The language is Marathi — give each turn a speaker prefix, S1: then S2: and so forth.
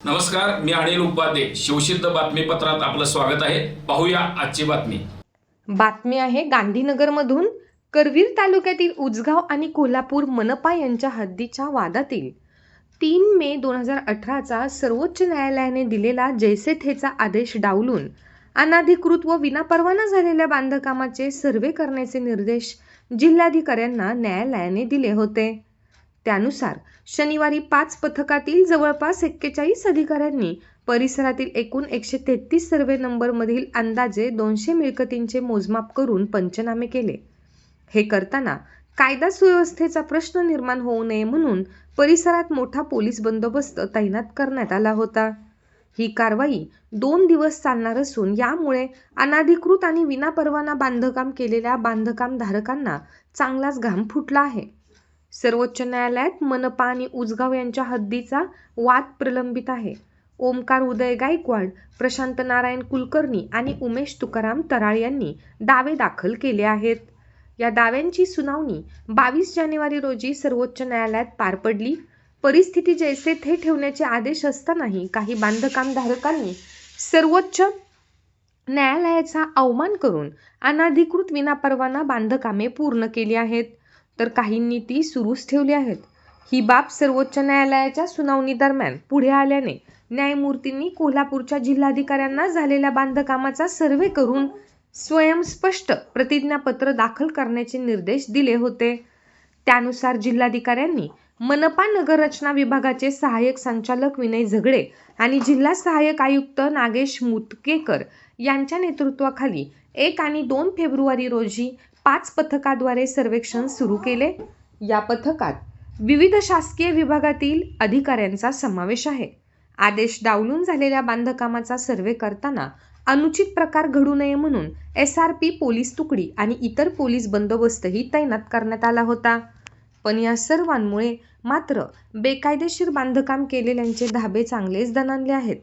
S1: नमस्कार मी अनिल उपाध्ये. शिवसिद्ध बातमीपत्रात आपलं स्वागत आहे. पाहूया आजची बातमी.
S2: बातमी आहे गांधीनगरमधून करवीर तालुक्यातील उजगाव आणि कोल्हापूर मनपा यांच्या हद्दीच्या वादातील. तीन मे दोन हजार अठराचा सर्वोच्च न्यायालयाने दिलेला जैसे थेचा आदेश डावलून अनाधिकृत व विनापरवाना झालेल्या बांधकामाचे सर्वे करण्याचे निर्देश जिल्हाधिकाऱ्यांना न्यायालयाने दिले होते. त्यानुसार शनिवारी पाच पथकातील जवळपास एक्केचाळीस अधिकाऱ्यांनी परिसरातील एकूण एकशे तेहतीस सर्वे नंबरमधील अंदाजे दोनशे मिळकतींचे मोजमाप करून पंचनामे केले. हे करताना कायदा सुव्यवस्थेचा प्रश्न निर्माण होऊ नये म्हणून परिसरात मोठा पोलीस बंदोबस्त तैनात करण्यात आला होता. ही कारवाई दोन दिवस चालणार असून यामुळे अनाधिकृत आणि विनापरवाना बांधकाम केलेल्या बांधकाम धारकांना चांगलाच घाम फुटला आहे. सर्वोच्च न्यायालयात मनपा आणि उजगाव यांच्या हद्दीचा वाद प्रलंबित आहे. ओमकार उदय गायकवाड प्रशांत नारायण कुलकर्णी आणि उमेश तुकाराम तराळ यांनी दावे दाखल केले आहेत. या दाव्यांची सुनावणी बावीस जानेवारी रोजी सर्वोच्च न्यायालयात पार पडली. परिस्थिती जैसे थे ठेवण्याचे आदेश असतानाही काही बांधकामधारकांनी सर्वोच्च न्यायालयाचा अवमान करून अनाधिकृत विनापरवाना बांधकामे पूर्ण केली आहेत. तर काहींनी ती सुरूच ठेवली आहेत. ही बाब सर्वोच्च न्यायालयाच्या सुनावणी दरम्यान पुढे आल्याने न्यायमूर्तींनी कोल्हापूरच्या जिल्हाधिकाऱ्यांना झालेल्या बांधकामाचा सर्वे करून स्वयंस्पष्ट प्रतिज्ञापत्र दाखल करण्याचे निर्देश दिले होते. त्यानुसार जिल्हाधिकाऱ्यांनी मनपा नगररचना विभागाचे सहाय्यक संचालक विनय झगडे आणि जिल्हा सहाय्यक आयुक्त नागेश मुतकेकर यांच्या नेतृत्वाखाली एक आणि दोन फेब्रुवारी रोजी पाच पथकाद्वारे सर्वेक्षण सुरू केले. या पथकात विविध शासकीय विभागातील अधिकाऱ्यांचा समावेश आहे. आदेश डावलून झालेल्या बांधकामाचा सर्वे करताना अनुचित प्रकार घडू नये म्हणून एस आर पी पोलीस तुकडी आणि इतर पोलीस बंदोबस्तही तैनात करण्यात आला होता. पण या सर्वांमुळे मात्र बेकायदेशीर बांधकाम केलेल्यांचे धाबे चांगलेच दणाणले आहेत.